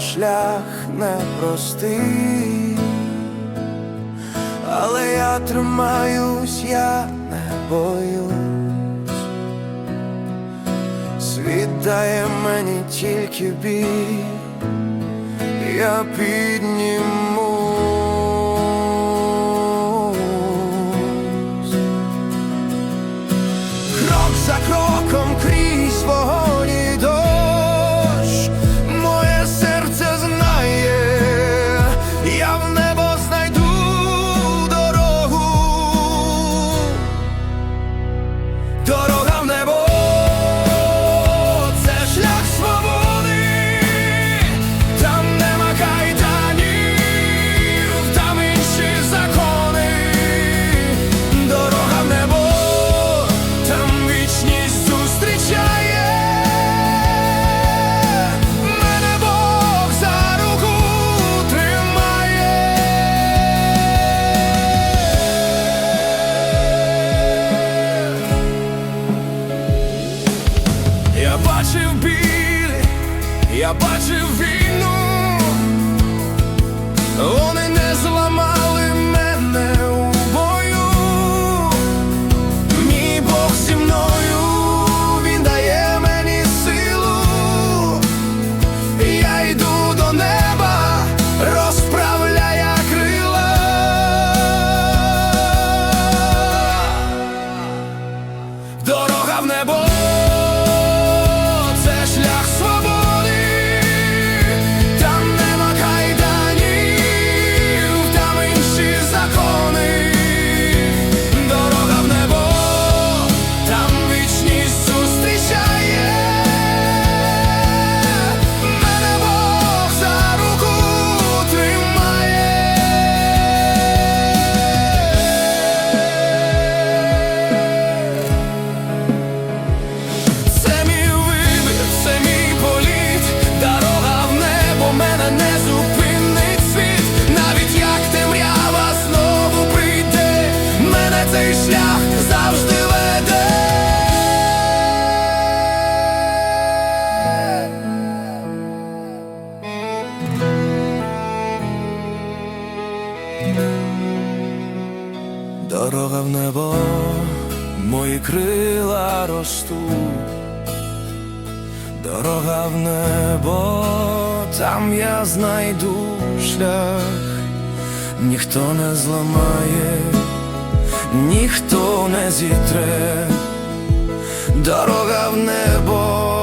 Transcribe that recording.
шлях непростий, але я тримаюсь, я не боюсь. Світ дає мені тільки біль, я піднімусь. Крок за кроком крізь вогонь дорога бачив біль, я бачив війну, вони не зламали мене у бою. Мій Бог зі мною, він дає мені силу. Я йду до неба, розправляє крила. Дорога в небо, Дорога в небо, мої крила ростуть, дорога в небо, там я знайду шлях, ніхто не зламає, ніхто не зітре, дорога в небо.